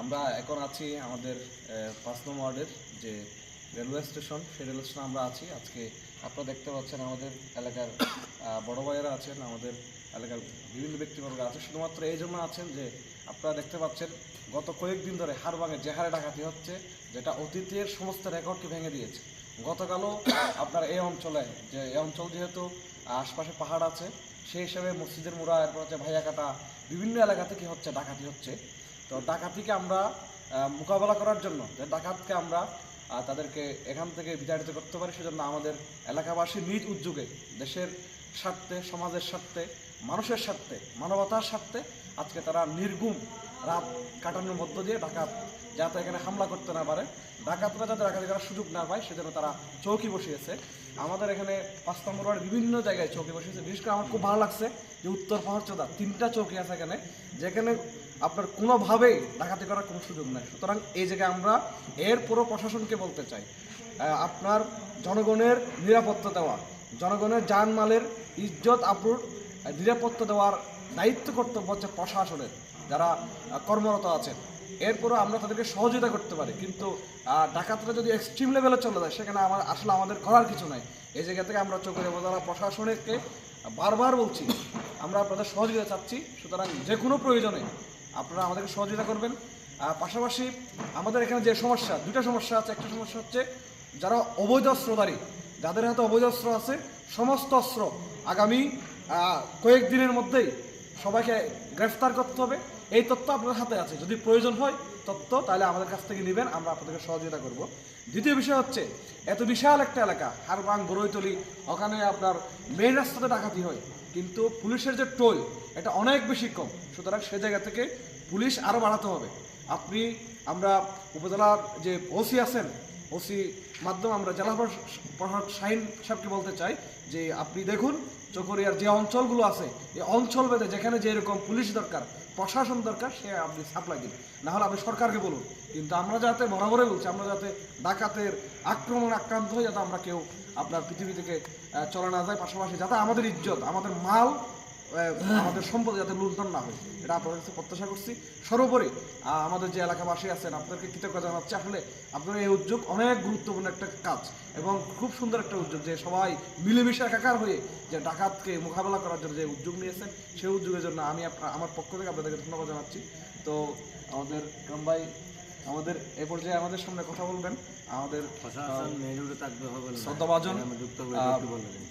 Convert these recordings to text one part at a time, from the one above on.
আমরা এখন আছি আমাদের পাঁচ নম্বর ওয়ার্ডের যে রেলওয়ে স্টেশন, সেই রেলওয়ে স্টেশনে আমরা আছি। আজকে আপনারা দেখতে পাচ্ছেন আমাদের এলাকার বড় ভাইয়েরা আছেন, আমাদের এলাকার বিভিন্ন ব্যক্তিবর্গ আছে। শুধুমাত্র এই জন্য আছেন যে আপনারা দেখতে পাচ্ছেন, গত কয়েকদিন ধরে হারবাঙে যে হারে ডাকাতি হচ্ছে, যেটা অতীতের সমস্ত রেকর্ডকে ভেঙে দিয়েছে। গতকালও আপনার এই অঞ্চলে, যে এই অঞ্চল যেহেতু, আশপাশে পাহাড় আছে সেই হিসাবে মসজিদের মুড়া, এরপর হচ্ছে ভাইয়া ভাইয়াকাটা, বিভিন্ন এলাকা থেকে হচ্ছে ডাকাতি হচ্ছে। তো ডাকাতিকে আমরা মোকাবেলা করার জন্য, যে ডাকাতকে আমরা তাদেরকে এখান থেকে বিতাড়িত করতে পারি, সেজন্য আমাদের এলাকাবাসী নিজ উদ্যোগে, দেশের স্বার্থে, সমাজের স্বার্থে, মানুষের স্বার্থে, মানবতার স্বার্থে, আজকে তারা নির্গুম রাত কাটানোর মধ্য দিয়ে ডাকাত যাতে এখানে হামলা করতে না পারে। ডাকাতরা যাতে ডাকাতি করার সুযোগ না পায়, সেজন্য তারা চৌকি বসিয়েছে। আমাদের এখানে পাঁচ নম্বর ওয়ার্ডের বিভিন্ন জায়গায় চৌকি বসিয়েছে। বিশেষ করে আমার খুব ভালো লাগছে যে উত্তর পাহাড়চোদা তিনটা চৌকি আছে এখানে, যেখানে আপনার কোনোভাবেই ডাকাতি করার কোনো সুযোগ নাই। সুতরাং এই জায়গায় আমরা এর পুরো প্রশাসনকে বলতে চাই আপনার জনগণের নিরাপত্তা দেওয়া, জনগণের জানমালের ইজ্জত আবরুর নিরাপত্তা দেওয়ার দায়িত্ব কর্তব্য হচ্ছে প্রশাসনের, যারা কর্মরত আছেন। এরপরও আমরা তাদেরকে সহযোগিতা করতে পারি। কিন্তু ডাকাতরা যদি এক্সট্রিম লেভেলে চলে যায়, সেখানে আমার, আসলে আমাদের করার কিছু নাই। এই জায়গা থেকে আমরা চোখের উপজেলা প্রশাসনেরকে বারবার বলছি, আমরা আপনাদের সহযোগিতা চাচ্ছি, সুতরাং যে কোনো প্রয়োজনে আপনারা আমাদেরকে সহযোগিতা করবেন। পাশাপাশি আমাদের এখানে যে সমস্যা দুটা সমস্যা আছে। একটা সমস্যা হচ্ছে, যারা অবৈধ অস্ত্রধারী, যাদের হাতে অবৈধ অস্ত্র আছে, সমস্ত অস্ত্র আগামী কয়েকদিনের মধ্যেই সবাইকে গ্রেফতার করতে হবে। এই তথ্য আপনার হাতে আছে। যদি প্রয়োজন হয় তথ্য তাহলে আমাদের কাছ থেকে নেবেন, আমরা আপনাদেরকে সহযোগিতা করব। দ্বিতীয় বিষয় হচ্ছে, এত বিশাল একটা এলাকা, হারবাং বড়ইতলি ওখানে আপনার মেন রাস্তাতে ডাকাতি হয়। কিন্তু পুলিশের যে টোল, এটা অনেক বেশি কম। সুতরাং সে জায়গা থেকে পুলিশ আরও বাড়াতে হবে। আপনি, আমরা উপজেলার যে ওসি আছেন, ওসি মাধ্যমে আমরা জেলা প্রশাসক শাহিন সাহেবকে বলতে চাই যে, আপনি দেখুন, চকরিয়ার যে অঞ্চলগুলো আছে, এই অঞ্চল ভেদে যেখানে যে এরকম পুলিশ দরকার প্রশাসন দরকার, সে আপনি সাপ্লাই দিন না হলে আপনি সরকারকে বলুন। কিন্তু আমরা যাতে বরাবরই বলছি, আমরা যাতে ডাকাতের আক্রমণ আক্রান্ত হয়ে যাতে আমরা কেউ আপনার পৃথিবী থেকে চলে না যায়, পাশাপাশি যাতে আমাদের ইজ্জত, আমাদের মাল আমাদের সম্পদ যাতে লুণ্ঠন না হয়। এটা আপনাদের কাছে প্রত্যাশা করছি। সর্বোপরি আমাদের যে এলাকাবাসী আছেন আপনাদেরকে কৃতজ্ঞতা জানাচ্ছি। আসলে আপনাদের এই উদ্যোগ অনেক গুরুত্বপূর্ণ একটা কাজ এবং খুব সুন্দর একটা উদ্যোগ যে সবাই মিলেমিশে একাকার হয়ে যে ডাকাতকে মোকাবেলা করার জন্য যে উদ্যোগ নিয়েছেন সেই উদ্যোগের জন্য আমি আপনা- আমার পক্ষ থেকে আপনাদেরকে ধন্যবাদ জানাচ্ছি। তো আমাদের ভাই আমাদের এ পর্যায়ে আমাদের সামনে কথা বলবেন। আমাদের শ্রদ্ধাভাজন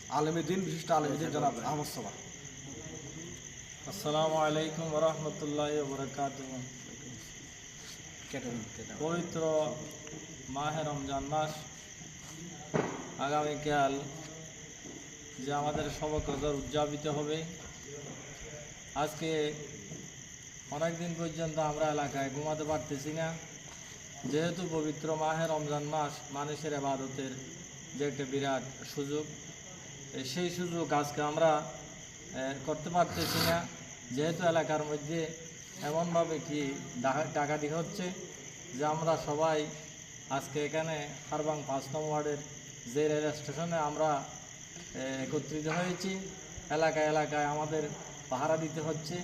আলমীদিন বিশিষ্ট আলমীদিন জনাব আহমদ সভা আসসালামু আলাইকুম রহমতুল্লাহ বরকাত পবিত্র মাহে রমজান মাস। আগামীকাল যে আমাদের সবকদর উদযাপিত হবে, আজকে অনেক দিন পর্যন্ত আমরা এলাকায় ঘুমাতে পারতেছি না। যেহেতু পবিত্র মাহে রমজান মাস, মানুষের আবাদতের যে একটা বিরাট সুযোগ সেই সুযোগ আজকে আমরা করতে পারতেছি না। যেহেতু এলাকার মধ্যে এমনভাবে কি ডাকা- ডাকাতি হচ্ছে যে আমরা সবাই আজকে এখানে হারবাং পাঁচ নম্বর ওয়ার্ডের যে রেল স্টেশনে আমরা একত্রিত হয়েছি। এলাকা এলাকায় আমাদের পাহারা দিতে হচ্ছে।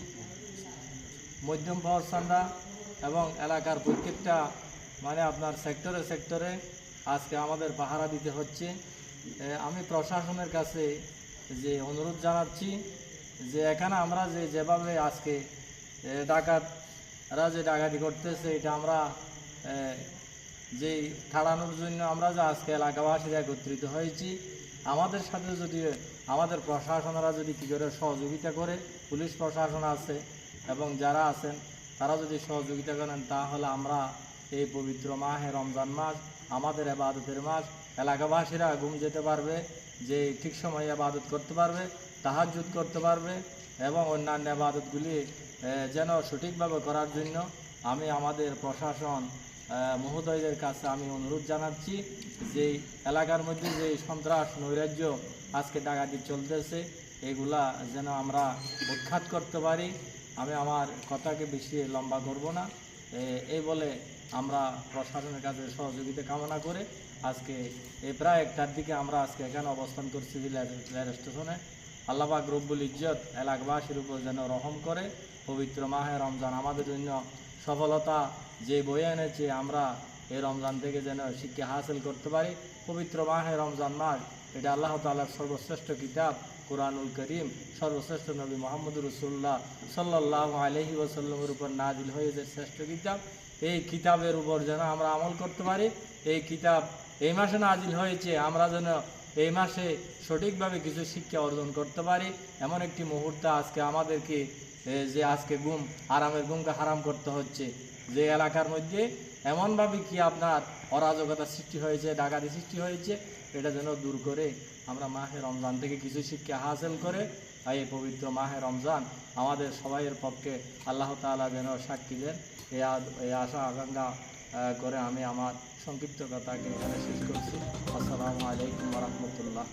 মধ্যম পাওয়ার চান্দা এবং এলাকার প্রত্যেকটা মানে আপনার সেক্টরে সেক্টরে আজকে আমাদের পাহারা দিতে হচ্ছে। আমি প্রশাসনের কাছে যে অনুরোধ জানাচ্ছি যে এখানে আমরা যে যেভাবে আজকে ডাকাতরা যে ডাকাতি করতেছে এটা আমরা এ, যেই খাড়ানোর জন্য আমরা যে আজকে এলাকাবাসীরা একত্রিত হয়েছি আমাদের সাথে যদি আমাদের প্রশাসনরা যদি কী করে সহযোগিতা করে পুলিশ প্রশাসন আছে এবং যারা আছেন তারা যদি সহযোগিতা করেন তাহলে আমরা এই পবিত্র মাহে রমজান মাস আমাদের আবাদতের মাস এলাকাবাসীরা ঘুম যেতে পারবে, যে ঠিক সময়ে আবাদত করতে পারবে তাহাজুদ করতে পারবে এবং অন্যান্য আবাদতগুলি যেন সঠিকভাবে করার জন্য আমি আমাদের প্রশাসন মহোদয়দের কাছে আমি অনুরোধ জানাচ্ছি যে এলাকার মধ্যে যে সন্ত্রাস, নৈরাজ্য আজকে ডাকাতি চলতেছে, এগুলা যেন আমরা উৎখাত করতে পারি। আমি আমার কথাকে বেশি লম্বা করব না। এই বলে আমরা প্রশাসনের কাছে সহযোগিতা কামনা করে আজকে এই প্রায় একটার দিকে আমরা আজকে এখানে অবস্থান করছি রেল স্টেশনে। আল্লাহ পাক রব্বুল ইজ্জত এলাকাবাসীর উপর যেন রহম করে। পবিত্র মাহে রমজান আমাদের জন্য সফলতা। যে বয়ে এনেছে আমরা এই রমজান থেকে যেন শিক্ষা হাসিল করতে পারি। পবিত্র মাহে রমজান মাস, এটা আল্লাহ তাআলার সর্বশ্রেষ্ঠ কিতাব, কোরআনুল করিম। সর্বশ্রেষ্ঠ নবী মোহাম্মদ রসুল্লাহ সাল্লাহ আলহি ওসাল্লামের উপর নাজিল হয়েছে শ্রেষ্ঠ কিতাব। এই কিতাবের উপর যেন আমরা আমল করতে পারি। এই কিতাব এই মাসে নাজিল হয়েছে, আমরা যেন এই মাসে সঠিকভাবে কিছু শিক্ষা অর্জন করতে পারি। এমন একটি মুহূর্ত আজকে আমাদেরকে যে আজকে গুম আরামের গুমকে হারাম করতে হচ্ছে। যে এলাকার মধ্যে এমনভাবে কি আপনার অরাজকতা সৃষ্টি হয়েছে, ডাকাতি সৃষ্টি হয়েছে, এটা যেন দূর করে আমরা মাহে রমজান থেকে কিছু শিক্ষা হাসিল করে, এই পবিত্র মাহে রমজান আমাদের সবাইয়ের পক্ষে আল্লাহ তাআলা যেন সাক্ষী দেন। এই আশা আকাঙ্ক্ষা করে আমি আমার সংক্ষিপ্ত কথাকে এখানে শেষ করছি। আসসালামু আলাইকুম রহমতুল্লাহ।